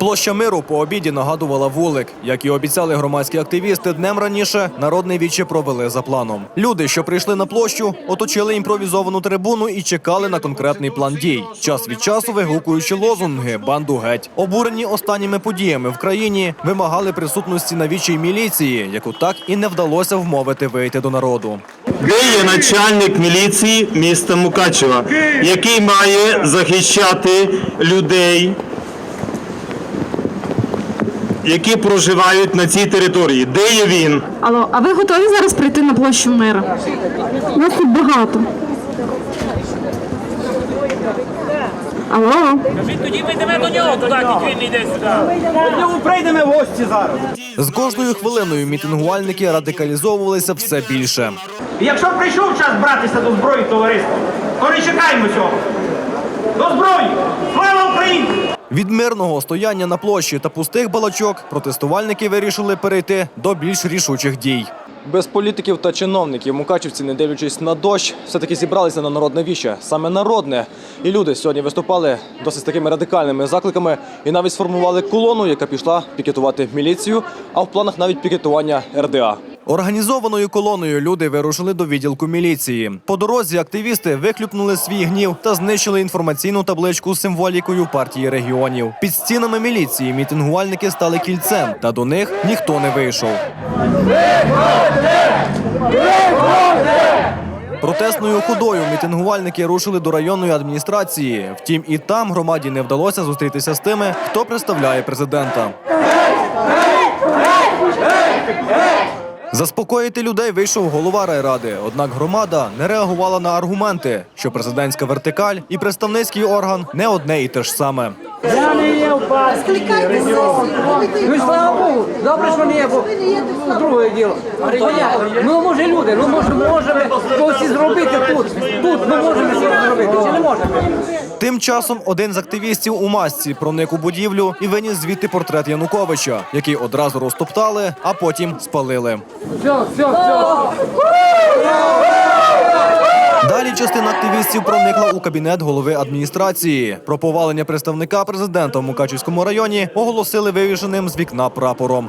Площа миру по обіді нагадувала вулик. Як і обіцяли громадські активісти, днем раніше народний віче провели за планом. Люди, що прийшли на площу, оточили імпровізовану трибуну і чекали на конкретний план дій. Час від часу вигукуючи лозунги банду геть. Обурені останніми подіями в країні вимагали присутності на вічій міліції, яку так і не вдалося вмовити вийти до народу. Де є начальник міліції міста Мукачева, який має захищати людей, які проживають на цій території? Де є він? Алло, а ви готові зараз прийти на площу миру? Нас тут багато. Алло, Ми тоді вийдемо до нього туди, він не йде сюди. До нього прийдемо в гості зараз. З кожною хвилиною мітингувальники радикалізовувалися все більше. Якщо прийшов час братися до зброї товариства, то не чекаємо цього. До зброї! Слава Україні! Від мирного стояння на площі та пустих балачок протестувальники вирішили перейти до більш рішучих дій. Без політиків та чиновників мукачівці, не дивлячись на дощ, все-таки зібралися на народне віще, саме народне. І люди сьогодні виступали досить такими радикальними закликами і навіть сформували колону, яка пішла пікетувати міліцію, а в планах навіть пікетування РДА. Організованою колоною люди вирушили до відділку міліції. По дорозі активісти вихлюпнули свій гнів та знищили інформаційну табличку з символікою партії регіонів. Під стінами міліції мітингувальники стали кільцем, та до них ніхто не вийшов. Протестною ходою мітингувальники рушили до районної адміністрації. Втім, і там громаді не вдалося зустрітися з тими, хто представляє президента. Заспокоїти людей вийшов голова райради. Однак громада не реагувала на аргументи, що президентська вертикаль і представницький орган не одне і те ж саме. Я не є в партії. Ну і слава Богу, добре, що не є, бо друге діло. Ну може люди, ну може можемо щось зробити тут. Тут ми можемо щось зробити, чи не можемо? Тим часом один з активістів у масці проник у будівлю і виніс звідти портрет Януковича, який одразу розтоптали, а потім спалили. Все, все, все. Частина активістів проникла у кабінет голови адміністрації. Про повалення представника президента в Мукачівському районі оголосили вивішеним з вікна прапором.